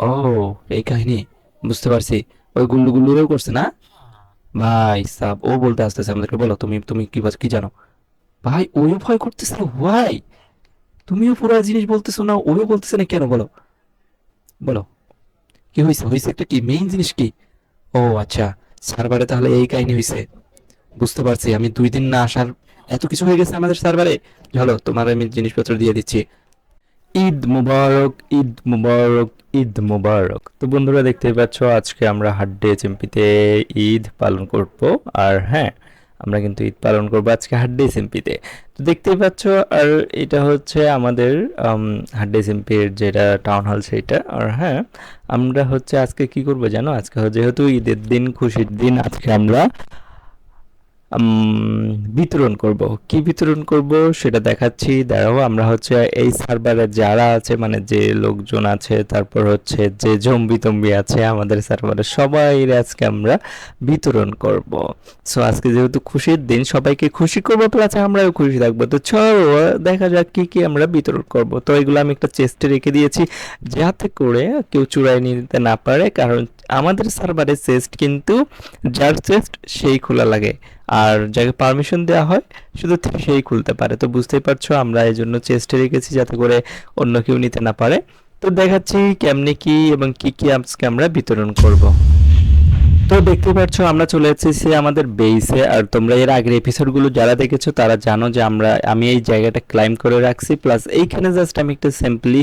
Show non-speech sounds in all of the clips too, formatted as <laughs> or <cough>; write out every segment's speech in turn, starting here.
ও, এই কাহিনী বুঝতে পারছি। ওই গুল্লু গুল্লুরেও করছে না? ভাই সাব, ও বলতে আসতেছে আমাদেরকে, বলো তুমি তুমি কি কি জানো? ভাই ওই ভয় করতেছে ভাই তুমিও পুরো জিনিস বলতেছো না ওও বলতেছে না কেন? বলো। বলো। কি হয়েছে হয়েছে একটা কি? মেইন জিনিস কি? ও আচ্ছা। সার্ভারে তাহলে এই কাহিনী হয়েছে বুঝতে পারছি, আমি দুই দিন না আসার, এত কিছু হয়ে গেছে আমাদের সার্ভারে চলো, তোমার আমি জিনিসপত্র দিয়ে দিচ্ছি। ঈদ মুবারক ঈদ মুবারক ঈদ মুবারক। তো বন্ধুরা দেখতেই পাচ্ছ, আজকে আমরা হাড্ডে চেম্পিতে ঈদ পালন করব। আর হ্যাঁ আমরা কিন্তু ঈদ পালন করব আজকে হাড্ডে চেম্পিতে তো দেখতেই পাচ্ছ, আর এটা হচ্ছে আমাদের হাড্ডে চেম্পির যেটা টাউন হল সেইটা। আর হ্যাঁ আমরা হচ্ছে আজকে কি করব জানো? আজকে যেহেতু ঈদের দিন, খুশির দিন, আজকে আমরা বিতরণ করব। কি বিতরণ করব সেটা দেখাচ্ছি। দাঁড়াও, আমরা হচ্ছে এই সার্ভারে যারা আছে মানে যে লোকজন আছে, তারপর হচ্ছে যে জম্বি তম্বি আছে, আমাদের সার্ভারে সবাই আজকে আমরা বিতরণ করব। সো আজকে যেহেতু খুশির দিন, সবাইকে খুশি করব প্লাস আমরাও খুশি থাকব। তো চলো, দেখা যাক কি কি আমরা বিতরণ করব। তো এগুলো আমি একটা চেস্টে রেখে দিয়েছি, যাতে করে কেউ চুরাই নিতে না পারে, কারণ আমাদের সার্ভারে চেস্ট কিন্তু, যার চেস্ট সেই খোলা লাগে। আর যাকে পারমিশন দেওয়া হয়, শুধু সেই খুলতে পারে। তো বুঝতেই পারছ, আমরা এই জন্য চেষ্টা রেখেছি যাতে করে অন্য কেউ নিতে না পারে। তো দেখাচ্ছি কেমনে কি এবং কি কি অ্যাপসকে আমরা বিতরণ করব। তো দেখতে পাচ্ছ, আমরা চলে এসেছি সে আমাদের বেইসে আর তোমরা এর আগের এপিসোডগুলো যারা দেখেছ, তারা জানো যে আমরা, আমি এই জায়গাটা ক্লাইম করে রাখছি প্লাস এইখানে জাস্ট আমি একটা সিম্পলি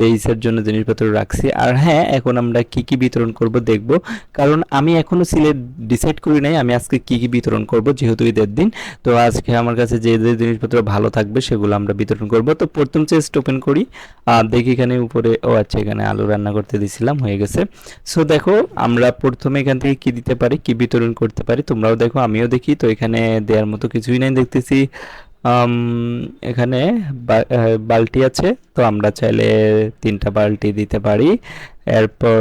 বেইসের জন্য জিনিসপত্র রাখছি। আর হ্যাঁ এখন আমরা কি কি বিতরণ করব দেখব। কারণ আমি এখনও সিলেট ডিসাইড করি নাই, আমি আজকে কি কি বিতরণ করব, যেহেতু ঈদের দিন। তো আজকে আমার কাছে যে যে জিনিসপত্র ভালো থাকবে, সেগুলো আমরা বিতরণ করব। তো প্রথম চেস্ট ওপেন করি। দেখি এখানে উপরে, ও আচ্ছা এখানে আলু রান্না করতে দিছিলাম, হয়ে গেছে। সো দেখো, আমরা প্রথমে এখান থেকে কি দিতে পারি, কি বিতরণ করতে পারি, তোমরাও দেখো, আমিও দেখি। তো এখানে দেওয়ার মতো কিছুই নাই, দেখতেছি এখানে বালতি আছে। তো আমরা চাইলে তিনটা বালতি দিতে পারি। এরপর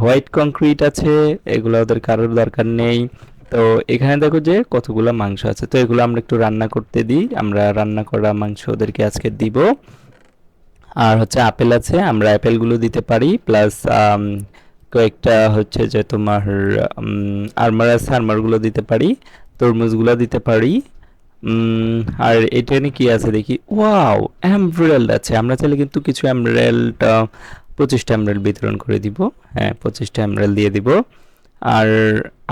হোয়াইট কংক্রিট আছে, এগুলো ওদের কারোর দরকার নেই। তো এখানে দেখো যে কতগুলো মাংস আছে। তো এগুলো আমরা একটু রান্না করতে দিই। আমরা রান্না করা মাংস ওদেরকে আজকে দিব। আর হচ্ছে আপেল আছে, আমরা অ্যাপেলগুলো দিতে পারি, প্লাস কয়েকটা হচ্ছে যে তোমার আর্মার আছে আর্মারগুলো দিতে পারি, তরমুজগুলো দিতে পারি আর এখানে কি আছে দেখি? ওয়াও এমব্রেল্ড আছে। আমরা চাইলে কিন্তু কিছু এমব্রেল্ড পঁচিশটা এমব্রেল বিতরণ করে দিব। হ্যাঁ পঁচিশটা এমব্রেল দিয়ে দিব। আর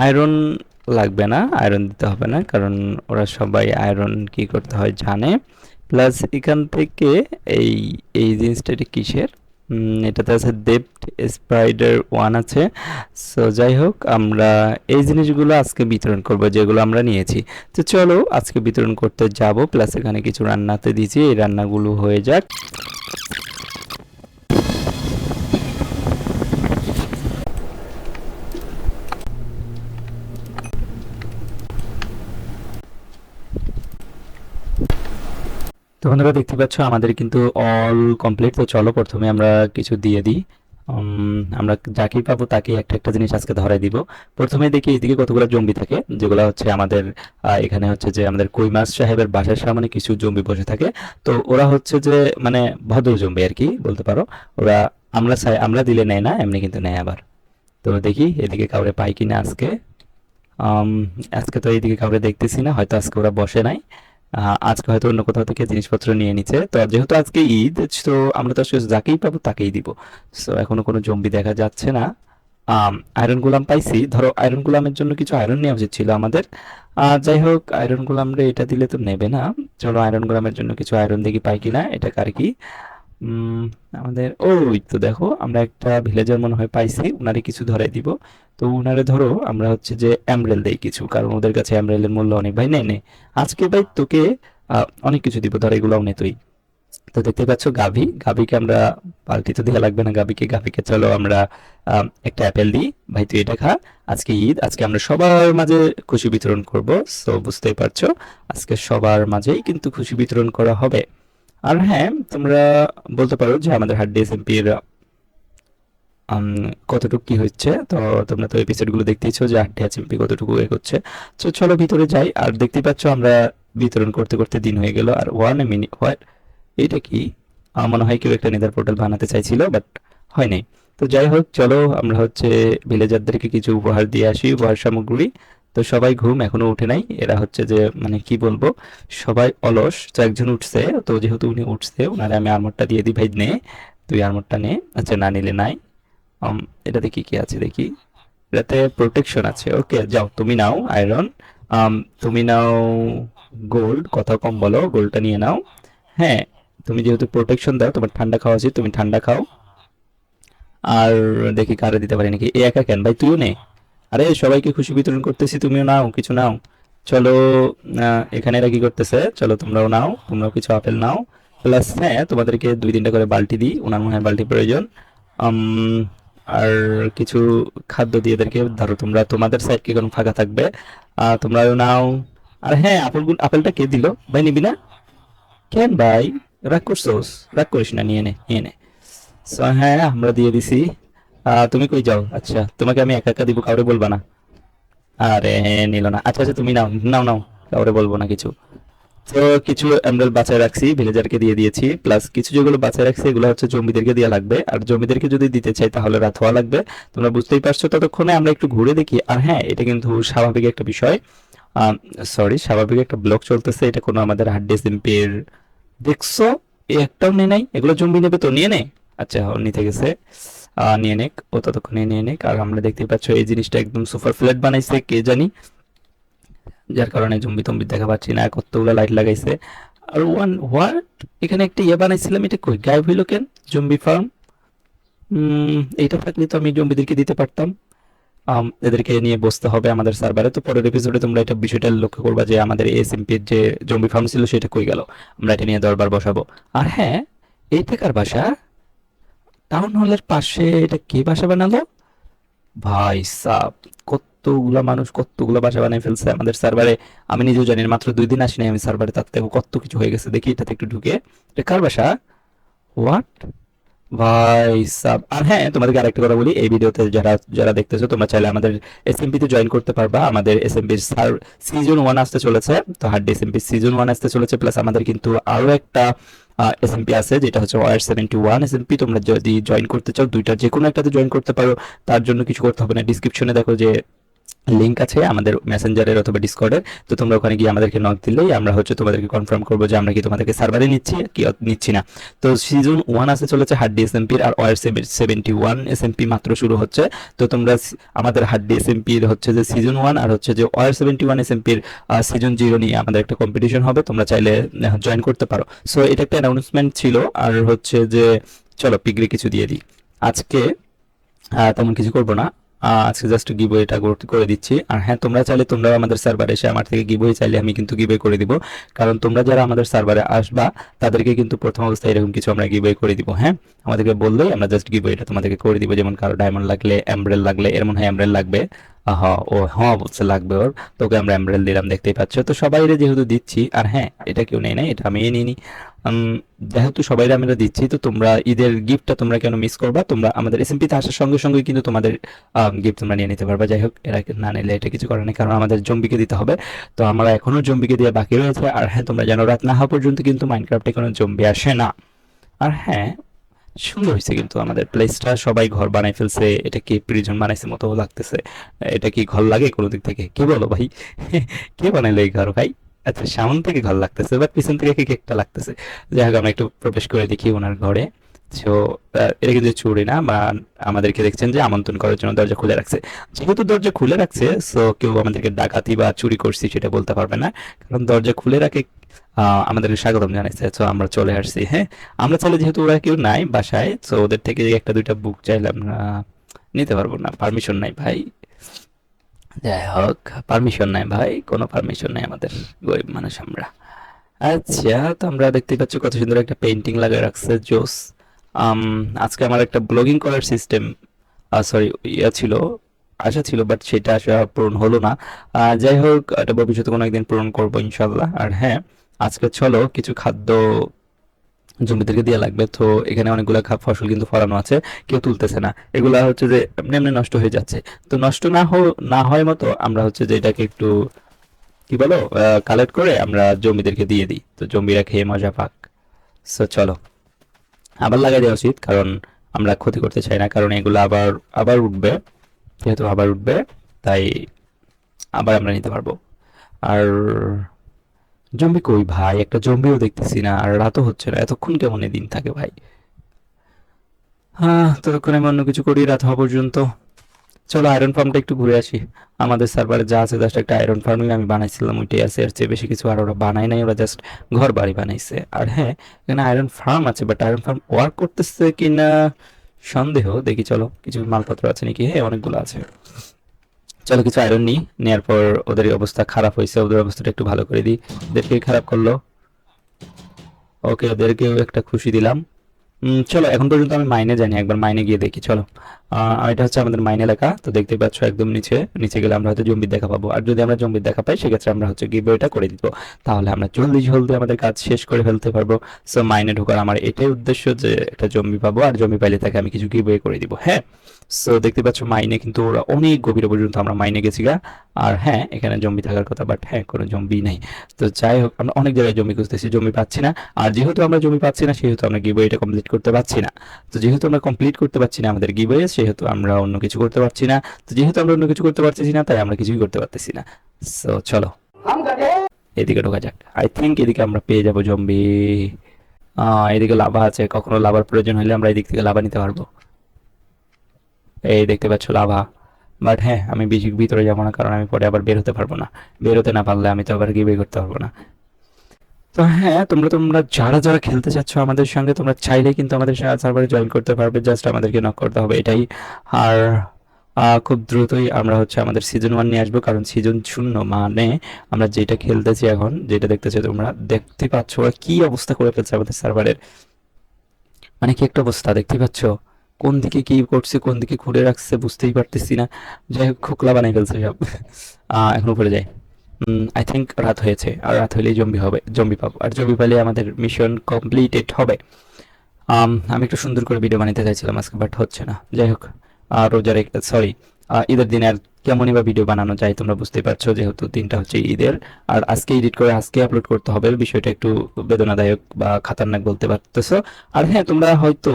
আয়রন লাগবে না আয়রন দিতে হবে না, কারণ ওরা সবাই আয়রন কি করতে হয় জানে। প্লাস এখান থেকে এই এই জিনিসটা এটা কিসের? এটাতে আছে ডেপ্ট স্পাইডার ওয়ান আছে। সো যাই হোক, আমরা এই জিনিসগুলো আজকে বিতরণ করব, যেগুলো আমরা নিয়েছি। তো চলো, আজকে বিতরণ করতে যাব প্লাস এখানে কিছু রান্নাতে দিয়েছি, এই রান্নাগুলো হয়ে যাক। তো বন্ধুরা, দেখতে পাচ্ছ, আমাদের কিন্তু অল কমপ্লিট তো চলো প্রথমে আমরা কিছু দিয়ে দিই। আমরা যাকেই পাবো তাকে একটা একটা জিনিস আজকে ধরাই দিব। প্রথমে দেখি এইদিকে কতগুলো জম্বি থাকে, যেগুলো হচ্ছে আমাদের এখানে হচ্ছে যে আমাদের কই মাছ সাহেবের বাসার সামনে কিছু জম্বি বসে থাকে। তো ওরা হচ্ছে যে মানে ভদ্র জম্বি আর কি, বলতে পারো। ওরা আমরা আমরা দিলে নেয় না, এমনি কিন্তু নেয় আবার। তো দেখি এদিকে কাউরে পাই কিনা আজকে। আজকে তো এইদিকে কাউরে দেখতেছি না, হয়তো আজকে ওরা বসে নাই। আজকে হয়তো অন্য কোথাও থেকে জিনিসপত্র নিয়ে নিচ্ছে তো যেহেতু আজকে ঈদ, তো আমরা তো যাকেই পাবো তাকেই দিব। সো এখনও কোনো জম্বি দেখা যাচ্ছে না। আয়রন গুলাম পাইছি। ধরো আয়রন গুলামের জন্য কিছু আয়রন নেওয়া উচিত ছিল আমাদের। যাই হোক আয়রন গুলাম রে এটা দিলে তো নেবে না। চলো আয়রন গুলামের জন্য কিছু আয়রন দেখি পাই কিনা, এটা কার কি? আমাদের ওই তো দেখো আমরা একটা ভিলেজার মনে হয় পাইছি উনারে কিছু ধরাই দিব। তো উনারে ধরো আমরা হচ্ছে যে এমরেল দেই কিছু কারণ ওদের কাছে এমরেলের মূল্য অনেক। ভাই নে নে। আজকে ভাই তোকে অনেক কিছু দিব ধর এগুলোও নে তুই। তো দেখতে পাচ্ছ গাভী গাভীকে আমরা পাল্টি তো দেওয়া লাগবে না গাভীকে গাভীকে চলো আমরা আম, একটা অ্যাপেল দিই। ভাই তুই এটা খা আজকে ঈদ আজকে আমরা সবার মাঝে খুশি বিতরণ করব। সো বুঝতেই পারছ আজকে সবার মাঝেই কিন্তু খুশি বিতরণ করা হবে। আর হ্যাঁ তোমরা বলতে পারো যে আমাদের হার্ড ডিএসএমপির কতটুকু কি হচ্ছে। তো তোমরা তো এপিসোডগুলো দেখতেইছো যে হার্ড ডিএসএমপি কতটুকু এগোচ্ছে তো চলো ভিতরে যাই। আর দেখতেই পাচ্ছ আমরা বিতরণ করতে করতে দিন হয়ে গেল। আর ওয়ান মিনিট হোয়াট এটা কি? মনে হয় কেউ একটা নেদার পোর্টাল বানাতে চাইছিল বাট হয় নাই। তো যাই হোক, চলো আমরা হচ্ছে ভিলেজারদেরকে কিছু উপহার দিয়ে আসি, উপহার সামগ্রী। তো সবাই ঘুম এখনও উঠে নাই। এরা হচ্ছে যে মানে কি বলব, সবাই অলস। তো একজন উঠছে, তো যেহেতু উনি উঠছে ওনারে আমি আর্মরটা দিয়ে দিই ভাই নে তুই আর্মরটা নে। আচ্ছা না নিলে নাই। এটাতে কি কি আছে দেখি। এটাতে প্রোটেকশন আছে। ওকে, যাও, তুমি নাও আয়রন তুমি নাও গোল্ড কথা কম বলো গোল্ডটা নিয়ে নাও। হ্যাঁ তুমি যেহেতু প্রোটেকশন দাও, তোমার ঠান্ডা খাওয়া উচিত, তুমি ঠান্ডা খাও। আর দেখি কারে দিতে পারি নাকি? এ একা কেন? ভাই, তুইও নে। আরে সবাইকে খুশি বিতরণ করতেছি তুমিও নাও কিছু নাও। চলো এখানে এরা কি করতেছে? চলো তোমরাও নাও তোমরাও কিছু আপেল নাও। প্লাস হ্যাঁ তোমাদেরকে দুই তিনটা করে বালতি দিই ওনার মনে হয় বালতি প্রয়োজন। আর কিছু খাদ্য দিয়ে এদেরকে ধরো তোমরা তোমাদের সাইড কি কোনো ফাঁকা থাকবে আহ, তোমরাও নাও। আর হ্যাঁ আপেল আপেলটা কে দিল? ভাই নিবি না? কেন ভাই? রাগ করছোস? রাগ করিস না নিয়ে নে নিয়ে নে। So, হ্যাঁ আমরা দিয়ে দিছি। তুমি কই যাও? আচ্ছা তোমাকে আমি একা একা দিব, কাউরে বলবা না। আরে নিল না। আচ্ছা আচ্ছা তুমি নাও নাও নাও, কাউরে বলব না কিছু। তো কিছু এমরাল বাঁচায় রাখছি ভিলেজারকে দিয়ে দিয়েছি। প্লাস কিছু যেগুলো বাঁচায় রাখছি, এগুলো হচ্ছে জমিদেরকে দেওয়া লাগবে। আর জমিদেরকে যদি দিতে চাই, তাহলে রাত হওয়া লাগবে। তোমরা বুঝতেই পারছ ততক্ষণে আমরা একটু ঘুরে দেখি। আর হ্যাঁ এটা কিন্তু স্বাভাবিক একটা বিষয়। সরি স্বাভাবিক একটা ব্লক চলতেছে। এটা কোনো আমাদের হার্ড ডিসিম্পের দেখছ? এই একটাও নেই নাই। এগুলো জমি নেবে তো? নিয়ে নে। আচ্ছা নিতে গেছে। নিয়ে নেক, ও ততক্ষণে নিয়ে নেক। আর আমরা দেখতে পাচ্ছ, এই জিনিসটা একদম সুপার ফ্ল্যাট বানাইছে, কে জানি। যার কারণে জম্বি টম্বি দেখা পাচ্ছি না, কতগুলো লাইট লাগাইছে। আর ওয়ান হোয়াট এখানে একটা ইয়ে বানাইছিলাম, এটা কই? গায়েব হইল কেন? জম্বি ফার্ম এইটা থাকলে তো আমি জম্বিদেরকে দিতে পারতাম। এদেরকে নিয়ে বসতে হবে আমাদের সার্ভারে তো পরের এপিসোডে তোমরা এটা বিষয়টা লক্ষ্য করবা যে আমাদের এসএমপির যে জম্বি ফার্ম ছিল, সেটা কই গেল? আমরা এটা নিয়ে দরবার বসাবো। আর হ্যাঁ এই কার বাসা? টাউন হলের পাশে এটা কে বাসা বানালো? ভাই সাব, কতগুলা মানুষ কতগুলা বাসা বানিয়ে ফেলছে আমাদের সার্ভারে। আমি নিজেও জানি মাত্র দুই দিন আসিনি আমি সার্ভারে, তার থেকে কত কিছু হয়ে গেছে। দেখি এটাতে একটু ঢুকে। এটা কার বাসা? হোয়াট ভাই সাব, আর হ্যাঁ তোমাদেরকে আরেকটা কথা বলি, এই ভিডিওতে যারা যারা দেখতেছো, তোমরা চাইলে আমাদের এসএমপি তে জয়েন করতে পারবা। আমাদের এসএমপি সিজন ওয়ান আসতে চলেছে, তো হার্ড এসএমপি সিজন ওয়ান আসতে চলেছে প্লাস আমাদের কিন্তু আরও একটা এসএমপি আছে, যেটা হচ্ছে ওয়ার সেভেন্টি ওয়ান এসএমপি তোমরা যদি জয়েন করতে চাও দুইটা যে কোনো একটাতে জয়েন করতে পারো। তার জন্য কিছু করতে হবে না। ডিসক্রিপশনে দেখো যে লিংক আছে আমাদের মেসেঞ্জারের অথবা ডিসকর্ডের তো তোমরা ওখানে গিয়ে আমাদেরকে নক দিলেই আমরা হচ্ছে তোমাদেরকে কনফার্ম করব যে আমরা কি তোমাদেরকে সার্ভারে নিচ্ছি কি নিচ্ছি না। তো সিজন ওয়ান আসতে চলেছে হার্ড এসএমপির আর ওয়ার সেভেন্টি ওয়ান এসএমপি মাত্র শুরু হচ্ছে। তো তোমরা আমাদের হার্ড এসএমপির হচ্ছে যে সিজন ওয়ান আর হচ্ছে যে ওয়ার সেভেন্টি ওয়ান এসএমপির সিজন জিরো নিয়ে আমাদের একটা কম্পিটিশন হবে। তোমরা চাইলে জয়েন করতে পারো। সো এটা একটা অ্যানাউন্সমেন্ট ছিল। আর হচ্ছে যে, চলো পিগড়ি কিছু দিয়ে দিই। আজকে তেমন কিছু করব না। আজকে জাস্ট গিভ এটা করে দিচ্ছি। আর হ্যাঁ তোমরা চাইলে তোমরাও আমাদের সার্ভারে এসে আমার থেকে গিভ চাইলে আমি কিন্তু গিভ করে দিব। কারণ তোমরা যারা আমাদের সার্ভারে আসবা, তাদেরকে কিন্তু প্রথম অবস্থায় এরকম কিছু আমরা গিভ করে দিব হ্যাঁ? আমাদেরকে বললেই আমরা জাস্ট গিভ এটা তোমাদেরকে করে দিব। যেমন কারও ডায়মন্ড লাগলে এমব্রেল লাগলে এর মনে হয় এমব্রেল লাগবে। আহ ও হ্যাঁ বলছে লাগবে ওর। তোকে আমরা এমব্রেল দিলাম দেখতেই পাচ্ছ। তো সবাই যেহেতু দিচ্ছি আর হ্যাঁ এটা কেউ নেই না এটা আমি নিই উম, যেহেতু সবাই আমরা দিচ্ছি তো তোমরা ঈদের গিফটটা তোমরা কেন মিস করবা? তোমরা আমাদের এসএমপি তে আসার সঙ্গে সঙ্গে কিন্তু তোমাদের গিফট তোমরা নিয়ে নিতে পারবা। যাই হোক এরা না নিলে এটা কিছু করে না কারণ আমাদের জম্বিকে দিতে হবে। তো আমরা এখনও জম্বিকে দিয়ে বাকি রয়েছে আর হ্যাঁ তোমরা জানো রাত না হওয়া পর্যন্ত কিন্তু মাইনক্রাফটে কোনো জম্বি আসে না। আর হ্যাঁ সুন্দর হয়েছে কিন্তু আমাদের প্লেসটা সবাই ঘর বানাই ফেলছে, এটা কি প্রিজন বানাইছে মতো লাগতেছে? এটা কি ঘর লাগে কোনো দিক থেকে? কি বলো ভাই? <laughs> কে বানাইলো এই ঘর ভাই? আচ্ছা সামন থেকে ঘর লাগতেছে বাট পিছন থেকে কি একটা লাগতেছে? যাই হোক, আমরা একটু প্রবেশ করে দেখি ওনার ঘরে। তো এটা কিন্তু চুরি না, বা আমাদেরকে দেখছেন যে আমন্ত্রণ করার জন্য দরজা খুলে রাখছে। যেহেতু দরজা খুলে রাখছে সো কেউ আমাদেরকে ডাকাতি বা চুরি করছি সেটা বলতে পারবে না। কারণ দরজা খুলে রাখে আহ, আমাদেরকে স্বাগতম জানাইছে। তো আমরা চলে আসছি হ্যাঁ? আমরা চাইলে যেহেতু ওরা কেউ নাই বাসায় তো ওদের থেকে একটা দুইটা বুক চাইলাম নিতে পারব না। পারমিশন নাই ভাই। যাই হোক পারমিশন নাই ভাই কোনো পারমিশন নাই আমাদের গরিব মানুষ আমরা। আচ্ছা তো আমরা দেখতে পাচ্ছি কত সুন্দর একটা পেন্টিং লাগিয়ে রাখছে জোস আজকে আমার একটা ব্লগিং করার সিস্টেম সরি ইয়া ছিল আশা ছিল বাট সেটা আশা পূরণ হলো না। যাই হোক এটা ভবিষ্যতে কোনো একদিন পূরণ করব ইনশাল্লাহ আর হ্যাঁ আজকে চলো, কিছু খাদ্য জমিদেরকে দেওয়া লাগবে। তো এখানে অনেকগুলো ফসল কিন্তু ফলানো আছে, কেউ তুলতেছে না। এগুলা হচ্ছে যে এমনি এমনি নষ্ট হয়ে যাচ্ছে। তো নষ্ট না হো না হয় মতো আমরা হচ্ছে যে এটাকে একটু, কি বলো কালেক্ট করে আমরা জমিদেরকে দিয়ে দিই। তো জমিরা খেয়ে মজা পাক। সো চলো। আবার লাগাই দেওয়া উচিত, কারণ আমরা ক্ষতি করতে চাই না, কারণ এগুলো আবার আবার উঠবে। যেহেতু আবার উঠবে, তাই আবার আমরা নিতে পারব। আর জম্বি কই ভাই? একটা জম্বিও দেখতেছি না, আর রাতও হচ্ছে না। এতক্ষণ কেমন দিন থাকে ভাই? হ্যাঁ ততক্ষণ আমি অন্য কিছু করি, রাত হওয়া পর্যন্ত। চলো আয়রন ফার্মটা একটু ঘুরে আসি। আমাদের সার্ভারে যা আছে জাস্ট একটা আয়রন ফার্মই আমি বানাইছিলাম, ওইটাই আছে। এর চেয়ে বেশি কিছু আর ওরা বানাই নাই, ওরা জাস্ট ঘর বাড়ি বানাইছে। আর হ্যাঁ এখানে আয়রন ফার্ম আছে বাট আয়রন ফার্ম ওয়ার্ক করতেছে কিনা সন্দেহ। দেখি, চলো, কিছু মালপত্র আছে নাকি? হ্যাঁ অনেকগুলো আছে। চলো কিছু আয়রন নিই। নেওয়ার পর ওদের অবস্থা খারাপ হয়েছে, ওদের অবস্থাটা একটু ভালো করে দিই। ওদেরকে খারাপ করল। ওকে, ওদেরকেও একটা খুশি দিলাম। চলো, এখন পর্যন্ত আমি মাইনে জানি একবার মাইনে গিয়ে দেখি, চলো। এটা হচ্ছে আমাদের মাইন এলাকা, তো দেখতে পাচ্ছ একদম নিচে। নিচে গেলে আমরা হয়তো জম্বির দেখা পাবো। আর যদি আমরা জম্বির দেখা পাই, সেক্ষেত্রে আমরা হচ্ছে গিভওয়েটা করে দিব। তাহলে আমরা জলদি জলদি আমাদের কাজ শেষ করে ফেলতে পারব। সো মাইনে ঢোকার আমার এটাই উদ্দেশ্য যে, একটা জম্বি পাবো। আর জম্বি পাইলে তাকে আমি কিছু গিভওয়ে করে দিব হ্যাঁ? সো দেখতে পাচ্ছ মাইনে কিন্তু ওরা অনেক গভীর পর্যন্ত আমরা মাইনে গেছি গা। আর হ্যাঁ এখানে জম্বি থাকার কথা বাট হ্যাঁ কোনো জম্বি নেই। তো যাই হোক, আমরা অনেক জায়গায় জমি খুঁজতেছি, জমি পাচ্ছি না। আর যেহেতু আমরা জমি পাচ্ছি না, সেহেতু আমরা গিভওয়েটা কমপ্লিট করতে পারছি না। তো যেহেতু আমরা কমপ্লিট করতে পারছি না আমাদের গিভওয়ে সেহেতু আমরা অন্য কিছু করতে পারছি না। তো যেহেতু আমরা অন্য কিছু করতে পারতেছি না, তাই আমরা কিছুই করতে পারতেছি না। সো চলো। এদিকে ঢোকা যাক। আই থিঙ্ক এদিকে আমরা পেয়ে যাব জম্বি। এদিকে লাভা আছে। কখনো লাভার প্রয়োজন হলে আমরা এদিক থেকে লাভা নিতে পারব। এই দেখতে পাচ্ছ লাভা। বাট হ্যাঁ আমি বেশি ভিতরে যাব না, কারণ আমি পরে আবার বের হতে পারব না। বের হতে না পারলে আমি তো আবার গিয়ে বের করতে পারব না। তো হ্যাঁ তোমরা তোমরা যারা যারা খেলতে চাচ্ছ আমাদের সঙ্গে, তোমরা চাইলে কিন্তু আমাদের সার্ভারে জয়েন করতে পারবে। জাস্ট আমাদেরকে নক করতে হবে, এটাই। আর খুব দ্রুতই আমরা হচ্ছে আমাদের সিজন ওয়ান নিয়ে আসব, কারণ সিজন শূন্য মানে আমরা যেটা খেলতেছি এখন, যেটা দেখতেছি তোমরা, দেখতে পাচ্ছ ওরা কি অবস্থা করে ফেলছে আমাদের সার্ভারের মানে কি একটা অবস্থা, দেখতে পাচ্ছ? কোন দিকে কি করছে, কোন দিকে ঘুরে রাখছে বুঝতেই পারতেছি না। যাই হোক, খোকলা বানাই ফেলছে সব। এখন উপরে যাই। আই থিঙ্ক রাত হয়েছে, আর রাত হলেই জম্বি হবে, জম্বি পাবো। আর জম্বি পালে আমাদের মিশন কমপ্লিটেড হবে। আমি একটু সুন্দর করে ভিডিও বানাতে চাইছিলাম আজকে বাট হচ্ছে না। যাই হোক আর রোজার সরি ঈদের দিনে আর কেমনই বা ভিডিও বানানো যায় তোমরা বুঝতে পারছ যেহেতু দিনটা হচ্ছে ঈদের। আর আজকে এডিট করে আজকে আপলোড করতে হবে বিষয়টা একটু বেদনাদায়ক বা খাতারনাক বলতে পারতেছো। আর হ্যাঁ তোমরা হয়তো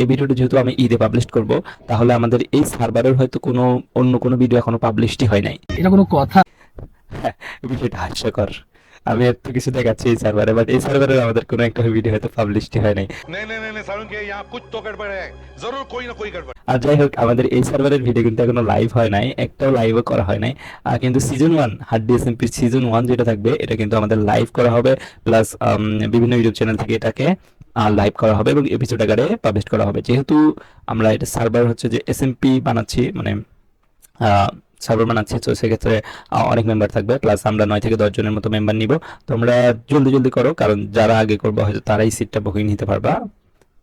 এই ভিডিওটা যেহেতু আমি ঈদে পাবলিশ করব তাহলে আমাদের এই সার্ভারের হয়তো কোনো অন্য কোনো ভিডিও এখনও পাবলিশই হয় নাই। এটা কোনো কথা? বিষয়টা হাস্যকর। আমি এত কিছু দেখাচ্ছি এই সার্ভারে বাট এই সার্ভারে আমাদের কোনো একটা ভিডিও হয়তো পাবলিশড হয় নাই। আর যাই হোক আমাদের এই সার্ভারের ভিডিও কিন্তু এখনও লাইভ হয় নাই একটাও লাইভও করা হয় নাই। আর কিন্তু season one hard DSMP season one যেটা থাকবে এটা কিন্তু আমাদের লাইভ করা হবে প্লাস বিভিন্ন ইউটিউব চ্যানেল থেকে এটাকে লাইভ করা হবে এবং এপিসোড আকারে পাবলিশ করা হবে। যেহেতু আমরা এটা সার্ভার হচ্ছে যে এসএমপি বানাচ্ছি মানে সার্ভার বানাচ্ছি, তো সেক্ষেত্রে অনেক মেম্বার থাকবে। প্লাস আমরা নয় থেকে দশ জনের মতো মেম্বার নিব। তোমরা জলদি জলদি করো, কারণ যারা আগে করব, হয়তো তারাই সিটটা বুকিং নিতে পারবা।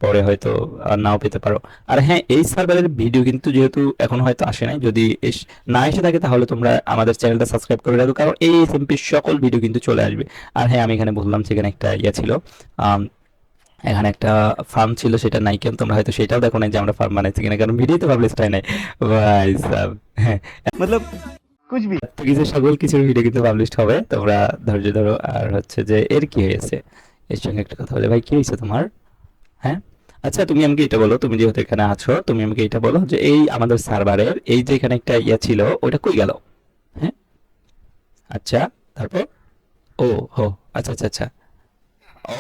পরে হয়তো নাও পেতে পারো। আর হ্যাঁ এই সার্ভারের ভিডিও কিন্তু যেহেতু এখন হয়তো আসে নাই, যদি এস- না এসে থাকে, তাহলে তোমরা আমাদের চ্যানেলটা সাবস্ক্রাইব করে রাখো, কারণ এই এসএমপির সকল ভিডিও কিন্তু চলে আসবে। আর হ্যাঁ আমি এখানে বললাম, সেখানে একটা ইয়ে ছিল এখানে একটা ফার্ম ছিল সেটা নাই কেন তোমরা হয়তো সেটাও দেখো না যে আমরা ফার্ম বানাইছি কিনা কারণ ভিডিওতে পাবলিশ হয় নাই। ভাই সাব হ্যাঁ। মতলব কুছ ভি তো কিছু সকল কিছুর ভিডিও কিন্তু পাবলিশ হবে তোমরা ধৈর্য ধরো। আর হচ্ছে যে এর কি হয়েছে? এর সঙ্গে একটা কথা বলে। ভাই কি হয়েছে তোমার? হ্যাঁ? আচ্ছা তুমি আমাকে এটা বলো তুমি যেহেতু এখানে আছো তুমি আমাকে এটা বলো যে এই আমাদের সার্ভারের এই যে এখানে একটা ইয়া ছিল ওটা কই গেল? হ্যাঁ? আচ্ছা তারপর? ও হো আচ্ছা আচ্ছা আচ্ছা। ও,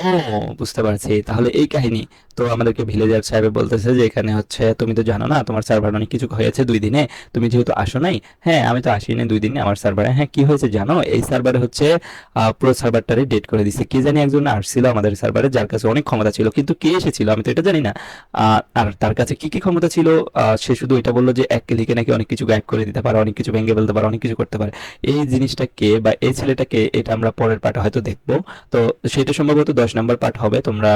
বুঝতে পারছি। তাহলে এই কাহিনী তো আমাদেরকে ভিলেজার সাহেব বলতেছে যে এখানে হচ্ছে, তুমি তো জানো না, তোমার সার্ভার অনেক কিছু হয়েছে দুই দিনে। তুমি যেহেতু আসো নাই হ্যাঁ আমি তো আসিনি দুই দিনে আমার সার্ভারে হ্যাঁ কি হয়েছে জানো? এই সার্ভারে হচ্ছে পুরো সার্ভারটারে ডেট করে দিছে। কে জানি একজন আসছিল আমাদের সার্ভারে যার কাছে অনেক ক্ষমতা ছিল, কিন্তু কে এসেছিল আমি তো এটা জানি না। আর তার কাছে কি কি ক্ষমতা ছিল? সে শুধু এটা বলল যে এক ক্লিকে নাকি অনেক কিছু গায়েব করে দিতে পারে, অনেক কিছু ভেঙে ফেলতে পারে, অনেক কিছু করতে পারে। এই জিনিসটা কে বা এই ছেলেটাকে এটা আমরা পরের পার্টে হয়তো দেখব। তো সেটা সম্ভবত দশ নম্বর পার্ট হবে, তোমরা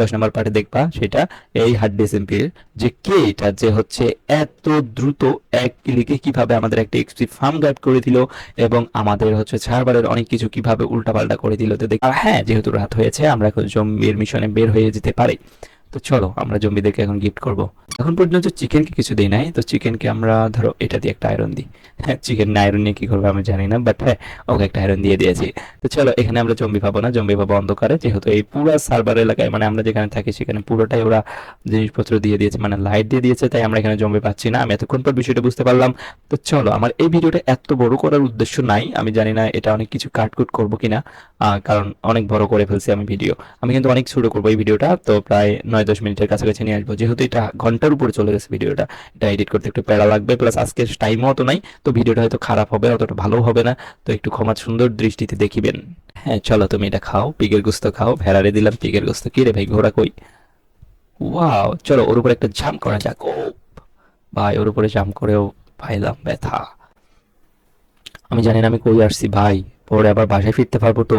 দশ নম্বর পার্টে দেখবা সেটা এই হার্ড ডিসএমপির যে কে এটা যে হচ্ছে এত দ্রুত এক ক্লিকে কীভাবে আমাদের একটা এক্সপি ফার্ম গাইড করে দিল এবং আমাদের হচ্ছে ছাড়বারের অনেক কিছু কীভাবে উল্টাপাল্টা করে দিল তো দেখ হ্যাঁ যেহেতু রাত হয়েছে, আমরা এখন জম্বির মিশনে বের হয়ে যেতে পারি। তো চলো, আমরা জম্বিদেরকে এখন গিফট করব। এখন পর্যন্ত চিকেনকে কিছু দিই নাই, তো চিকেনকে আমরা ধরো এটা দিয়ে একটা আয়রন দিই। হ্যাঁ চিকেন না আয়রন নিয়ে কি করব আমি জানি না বাট হ্যাঁ ওকে একটা আয়রন দিয়ে দিয়েছি। তো চলো, এখানে আমরা জম্বি পাবো না, জম্বি পাবো অন্ধকারে, যেহেতু এই পুরো সার্ভার এলাকায় মানে আমরা যেখানে থাকি সেখানে পুরোটাই ওরা জিনিসপত্র দিয়ে দিয়েছে মানে লাইট দিয়ে দিয়েছে, তাই আমরা এখানে জম্বি পাচ্ছি না। আমি এতক্ষণ পর বিষয়টা বুঝতে পারলাম। তো চলো, আমার এই ভিডিওটা এত বড় করার উদ্দেশ্য নাই, আমি জানি না এটা অনেক কিছু কাটকুট করব কিনা কারণ অনেক বড় করে ফেলছি আমি ভিডিও। আমি কিন্তু অনেক ছোট করব এই ভিডিওটা, তো প্রায় নয় দশ মিনিটের কাছাকাছি নিয়ে আসব। যেহেতু এটা ঘণ্টার উপরে চলে গেছে ভিডিওটা, এটা এডিট করতে একটু প্যারা লাগবে প্লাস আজকে টাইমও অত নাই, তো ভিডিওটা হয়তো খারাপ হবে, অতটা ভালো হবে না। তো একটু ক্ষমা সুন্দর দৃষ্টিতে দেখিবেন। হ্যাঁ চলো তুমি এটা খাও পিগের গোস্ত খাও ভেড়ারে দিলাম পিগের গোস্ত। কি রে ভাই, ঘোড়া কই? ওয়াও চলো ওর উপরে একটা জাম্প করা যাক। ও, ভাই, ওর উপরে জাম্প করেও পাইলাম ব্যথা। আমি জানি না আমি কই আসছি, ভাই, পরে আবার বাসায় ফিরতে পারব তো।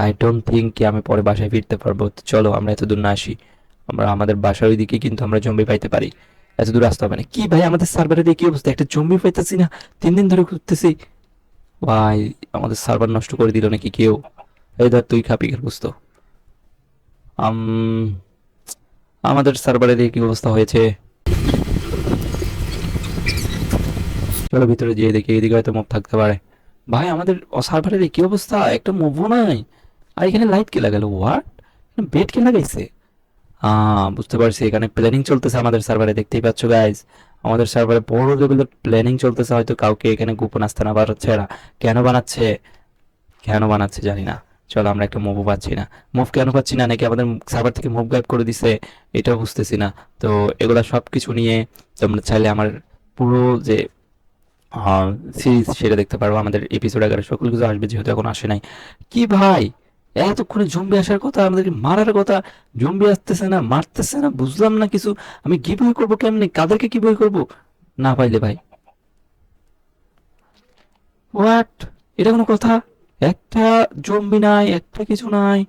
আই ডোন্ট থিঙ্ক কি আমি পরে বাসায় ফিরতে পারব। চলো, আমরা এত দূর না আসি। আমরা আমাদের বাসার ওইদিকে কিন্তু আমরা জম্বি পাইতে পারি। এত দূর আসতে হবে না। কি ভাই, আমাদের সার্ভারে দিয়ে কি অবস্থা? একটা জম্বি পাইতেছি না। তিন দিন ধরে ঘুরতেছি। ভাই, আমাদের সার্ভার নষ্ট করে দিল নাকি কেউ? এই ধর, তুই গেল বুঝতো আমাদের সার্ভারে দিয়ে কি অবস্থা হয়েছে? চলো ভিতরে যেয়ে দেখি। এদিকে হয়তো মুভ থাকতে পারে। ভাই, আমাদের সার্ভারের কি অবস্থা? একটা মুভও নাই। আর এখানে লাইট কে লাগালো হোয়াট বেড কে লাগাইছে? বুঝতে পারছি, এখানে প্ল্যানিং চলতেছে আমাদের সার্ভারে দেখতেই পাচ্ছ গাইজ আমাদের সার্ভারে বড় লেভেলের প্ল্যানিং চলতেছে, হয়তো কাউকে এখানে গোপন আস্তানা বানাচ্ছে এরা। কেন বানাচ্ছে? কেন বানাচ্ছে জানি না। চলো, আমরা একটা মুভও পাচ্ছি না। মুভ কেন পাচ্ছি না? নাকি আমাদের সার্ভার থেকে মুভ গায়েব করে দিছে? এটাও বুঝতেছি না। তো এগুলা সব কিছু নিয়ে তোমরা চাইলে আমার পুরো যে সিরিজ সেটা দেখতে পারব আমাদের এপিসোড আকারে সকল কিছু আসবে, যেহেতু এখন আসে নাই। কি ভাই? এতক্ষণে জম্বি আসার কথা, আমাদেরকে মারার কথা, জম্বি আসতেছে না, মারতেছে না, বুঝলাম না কিছু। আমি কি বই করব কেমনি? কাদেরকে কি বই করব? না পাইলে ভাই। হোয়াট এটা কোনো কথা? একটা জম্বি নাই, একটা কিছু নাই।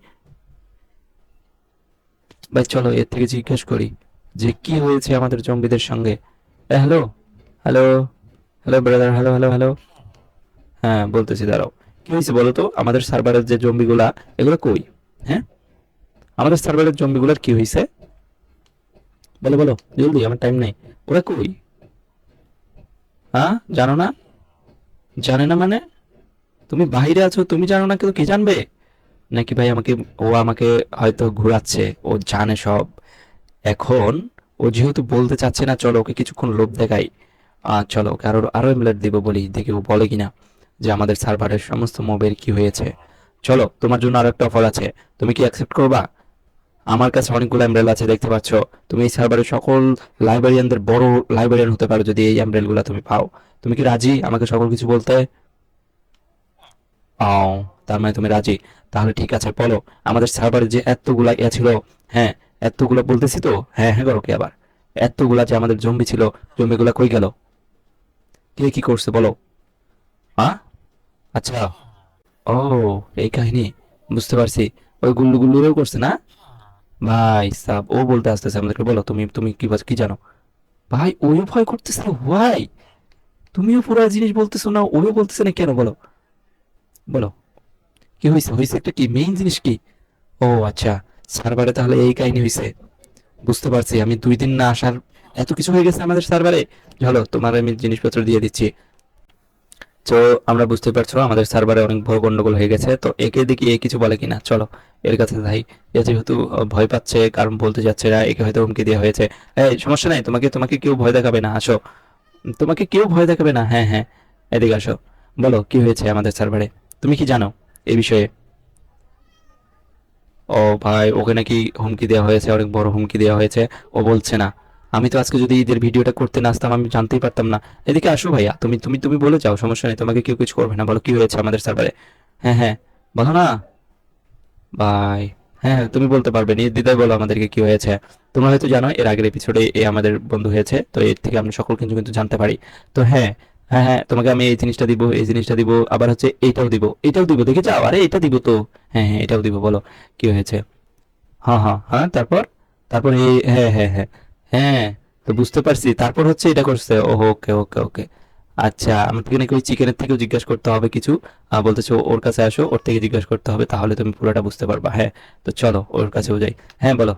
ভাই, চলো এর থেকে জিজ্ঞেস করি যে কি হয়েছে আমাদের জম্বিদের সঙ্গে। Hello hello hello brother hello hello hello হ্যাঁ বলতেছি, দাঁড়াও। কি হয়েছে বলো তো আমাদের সার্ভারের যে জম্বিগুলা, এগুলো কই? হ্যাঁ? আমাদের সার্ভারের জম্বিগুলার কি হয়েছে? বলো বলো, জলদি, আমার টাইম নেই। ওরা কই? হ্যাঁ? জানো না? জানে না মানে? তুমি বাইরে আছো, তুমি জানো না কিন্তু কে জানবে? নাকি ভাই আমাকে, ও আমাকে হয়তো ঘোরাচ্ছে, ও জানে সব। এখন, ও যেহেতু বলতে চাচ্ছে না, চলো ওকে কিছুক্ষণ লোভ দেখাই। আহ, চলো, ওকে আরও আরও এমলেট দিব বলি, দেখি ও বলে কিনা। যে আমাদের সার্ভারের সমস্ত মোবের কি হয়েছে। চলো, তোমার জন্য আরও একটা অফার আছে। তুমি কি অ্যাকসেপ্ট করবা? আমার কাছে অনেকগুলো এমব্রেল আছে, দেখতে পাচ্ছ। তুমি এই সার্ভারের সকল লাইব্রেরিয়ানদের বড় লাইব্রেরিয়ান হতে পারো যদি এই এমব্রেলগুলো তুমি পাও। তুমি কি রাজি আমাকে সকল কিছু বলতে? ও তার মানে তুমি রাজি। তাহলে ঠিক আছে, বলো, আমাদের সার্ভারে যে এতগুলা ইয়ে ছিল হ্যাঁ এতগুলো বলতেছি তো? হ্যাঁ হ্যাঁ করো, কি আবার? এতগুলা যে আমাদের জম্বি ছিল, জম্বিগুলা কই গেল? কে কি করছে, বলো? আচ্ছা। ও, এই কাহিনী বুঝতে পারছি। ওই গুল্লু গুল্লুরেও করছে না? ভাই সাব, ও বলতে আসতেছে আমাদেরকে, বলো তুমি তুমি কি কি জানো? ভাই ওই ভয় করতেছে ভাই তুমিও জিনিস বলতেছো না ওও বলতেছে না কেন? বলো। বলো। কি হয়েছে হয়েছে একটা কি? মেইন জিনিস কি? ও আচ্ছা। সার্ভারে তাহলে এই কাহিনী হয়েছে বুঝতে পারছি, আমি দুই দিন না আসার, এত কিছু হয়ে গেছে আমাদের সার্ভারে? চলো, তোমার আমি জিনিসপত্র দিয়ে দিচ্ছি। তো আমরা বুঝতে পারছ, আমাদের সার্ভারে অনেক বড় গন্ডগোল হয়ে গেছে, তো একে দেখি এ কিছু বলে কিনা। চলো, এর কাছে যাই। এ যেহেতু ভয় পাচ্ছে, কারণ বলতে যাচ্ছে না, একে হয়তো হুমকি দেওয়া হয়েছে। এই, সমস্যা নাই, তোমাকে তোমাকে কেউ ভয় দেখাবে না, আসো। তোমাকে কেউ ভয় দেখাবে না হ্যাঁ হ্যাঁ এদিকে আসো। বলো, কি হয়েছে আমাদের সার্ভারে? তুমি কি জানো এই বিষয়ে? ও ভাই, ওকে নাকি হুমকি দেওয়া হয়েছে, অনেক বড় হুমকি দেওয়া হয়েছে, ও বলছে না। আমি তো আজকে যদি ঈদের ভিডিওটা করতে না আসতাম, আমি জানতেই পারতাম না। এদিকে আসো ভাইয়া, তুমি তুমি তুমি বলে যাও, সমস্যা নেই, তোমাকে কেউ কিছু করবে না। বলো, কি হয়েছে আমাদের সার্ভারে হ্যাঁ হ্যাঁ বলো না। ভাই হ্যাঁ হ্যাঁ তুমি বলতে পারবে নির্দ্বিধায় বলো আমাদেরকে কি হয়েছে। তোমরা হয়তো জানো, এর আগের এপিসোডে এ আমাদের বন্ধু হয়েছে, তো এর থেকে আমরা সকল কিছু কিন্তু জানতে পারি। তো হ্যাঁ হ্যাঁ হ্যাঁ তোমাকে আমি এই জিনিসটা দিব, এই জিনিসটা দিব, আবার হচ্ছে এইটাও দিব এটাও দিব, দেখে যাও, আরে এটা দিব তো। হ্যাঁ হ্যাঁ এটাও দিব, বলো, কি হয়েছে? হ্যাঁ হ্যাঁ হ্যাঁ তারপর? তারপর এই হ্যাঁ হ্যাঁ হ্যাঁ। হ্যাঁ তো বুঝতে পারছি। তারপর হচ্ছে এটা করছে ও ওকে ওকে ওকে। আচ্ছা আমার থেকে নাকি ওই চিকেনের থেকেও জিজ্ঞাসা করতে হবে কিছু। বলতেছো, ওর কাছে আসো, ওর থেকে জিজ্ঞাসা করতে হবে, তাহলে তুমি পুরোটা বুঝতে পারবা। হ্যাঁ তো চলো, ওর কাছেও যাই। হ্যাঁ বলো।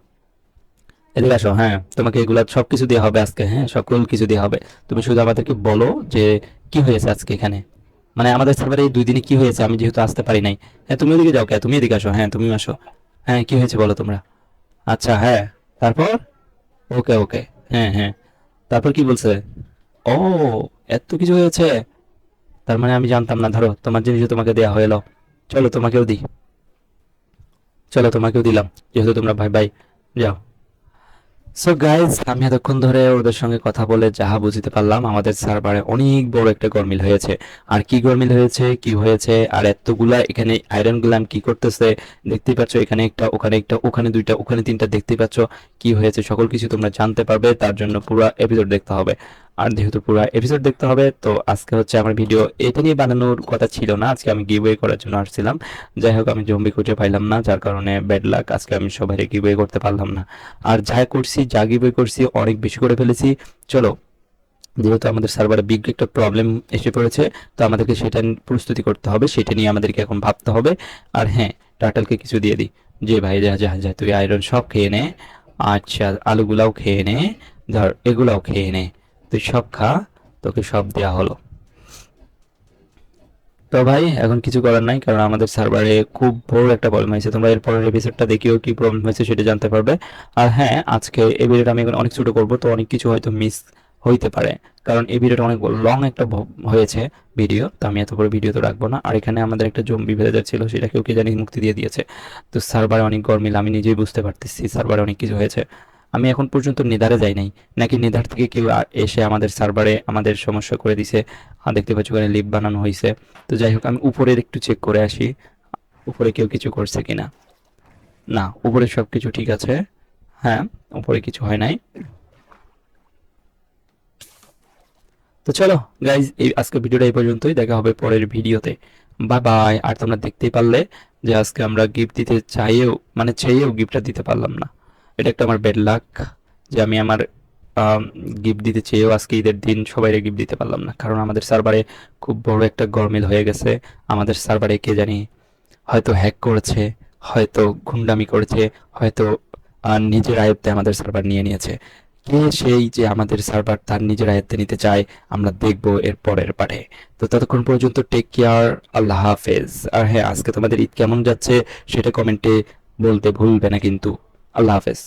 এদিকে আসো হ্যাঁ তোমাকে এগুলা সব কিছু দেওয়া হবে আজকে হ্যাঁ সকল কিছু দেওয়া হবে। তুমি শুধু আমাদেরকে বলো যে, কি হয়েছে আজকে এখানে? মানে আমাদের সার্ভারে এই দুই দিনে কি হয়েছে? আমি যেহেতু আসতে পারি নাই। হ্যাঁ তুমি ওদিকে যাও, কে? তুমি এদিকে আসো হ্যাঁ তুমি আসো। হ্যাঁ কি হয়েছে বলো তোমরা? আচ্ছা হ্যাঁ তারপর? ওকে ওকে। হ্যাঁ হ্যাঁ। তারপর কি বলছে? ও, এত কিছু হয়েছে? তার মানে আমি জানতাম না, ধরো, তোমার জিনিসও তোমাকে দেয়া হয়ে এলো। চলো, তোমাকেও দিই। চলো, তোমাকেও দিলাম। যেহেতু তোমরা ভাই ভাই, যাও। সো গাইজ আমি এতক্ষণ ধরে ওদের সঙ্গে কথা বলে যাহা বুঝতে পারলাম, আমাদের সার্ভারে অনেক বড় একটা গরমিল হয়েছে। আর কি গরমিল হয়েছে, কি হয়েছে, আর এতগুলা এখানে আয়রন গুলাম কি করতেছে, দেখতে পাচ্ছ এখানে একটা, ওখানে একটা, ওখানে দুইটা, ওখানে তিনটা, দেখতে পাচ্ছ কি হয়েছে, সকল কিছু তোমরা জানতে পারবে, তার জন্য পুরো এপিসোড দেখতে হবে। আর যেহেতু পুরো এপিসোড দেখতে হবে, তো আজকে হচ্ছে আমার ভিডিও এটা নিয়ে বানানোর কথা ছিল না। আজকে আমি গিভওয়ে করার জন্য আসছিলাম। যাই হোক, আমি জম্বি খুঁজে পাইলাম না, যার কারণে ব্যাড লাক আজকে আমি সবাই গিভওয়ে করতে পারলাম না। আর যা করছি, যা গিভওয়ে করছি, অনেক বেশি করে ফেলেছি। চলো, যেহেতু আমাদের সার্ভারে বিগ একটা প্রবলেম এসে পড়েছে, তো আমাদেরকে সেটা প্রস্তুতি করতে হবে। সেটা নিয়ে আমাদেরকে এখন ভাবতে হবে। আর হ্যাঁ টাটালকে কিছু দিয়ে দিই। যে ভাই, যা যা যা, তুই আয়রন সব খেয়ে নে। আচ্ছা আলুগুলাও খেয়ে নে। ধর, এগুলাও খেয়ে নে। তুই সব খা, তোকে সব দেয়া হলো। তো ভাই, এখন কিছু করার নাই, কারণ আমাদের সার্ভারে খুব বড় একটা প্রবলেম হয়েছে। তোমরা এর পরের এপিসোডটা দেখিও কি প্রবলেম হয়েছে সেটা জানতে পারবে। আর হ্যাঁ আজকে এই ভিডিওটা আমি এখন অনেক ছোট করব, তো অনেক কিছু হয়তো মিস হইতে পারে। কারণ এই ভিডিওটা অনেক লং একটা হয়েছে ভিডিও তো আমি এত বড় ভিডিও তো রাখব না। আর এখানে আমাদের একটা জম্বি ভেজার ছিল, সেটাকেও কে জানি মুক্তি দিয়ে দিয়েছে। তো সার্ভারে অনেক গরমিল, আমি নিজেই বুঝতে পারতেছি সার্ভারে অনেক কিছু হয়েছে। আমি এখন পর্যন্ত নিদারে যাই নাই। নাকি নিদার থেকে কেউ এসে আমাদের সার্ভারে আমাদের সমস্যা করে দিছে। দেখতে পাচ্ছ ওখানে লিপ বানানো হয়েছে তো যাই হোক, আমি উপরের একটু চেক করে আসি, উপরে কেউ কিছু করছে কিনা। না, উপরে সব কিছু ঠিক আছে। হ্যাঁ উপরে কিছু হয় নাই। তো চলো গাইজ এই আজকে ভিডিওটা এই পর্যন্তই। দেখা হবে পরের ভিডিওতে। বাই বাই আর তোমরা দেখতেই পারলে যে আজকে আমরা গিফট দিতে চাইয়েও মানে চেয়েও গিফটটা দিতে পারলাম না। এটা একটা আমার ব্যাড লাক যে আমি আমার গিফট দিতে চেয়েও আজকে ঈদের দিন সবাইকে গিফট দিতে পারলাম না। কারণ আমাদের সার্ভারে খুব বড় একটা গরমিল হয়ে গেছে। আমাদের সার্ভারে কে জানি হয়তো হ্যাক করেছে, হয়তো গুন্ডামি করেছে, হয়তো নিজের আয়ত্তে আমাদের সার্ভার নিয়ে নিয়েছে। কে সেই যে আমাদের সার্ভার তার নিজের আয়ত্তে নিতে চায়, আমরা দেখব এর পরের পাঠে। তো ততক্ষণ পর্যন্ত টেক কেয়ার আল্লাহ হাফেজ। আর হ্যাঁ আজকে তোমাদের ঈদ কেমন যাচ্ছে সেটা কমেন্টে বলতে ভুলবে না কিন্তু। আল্লাহ হাফেজ।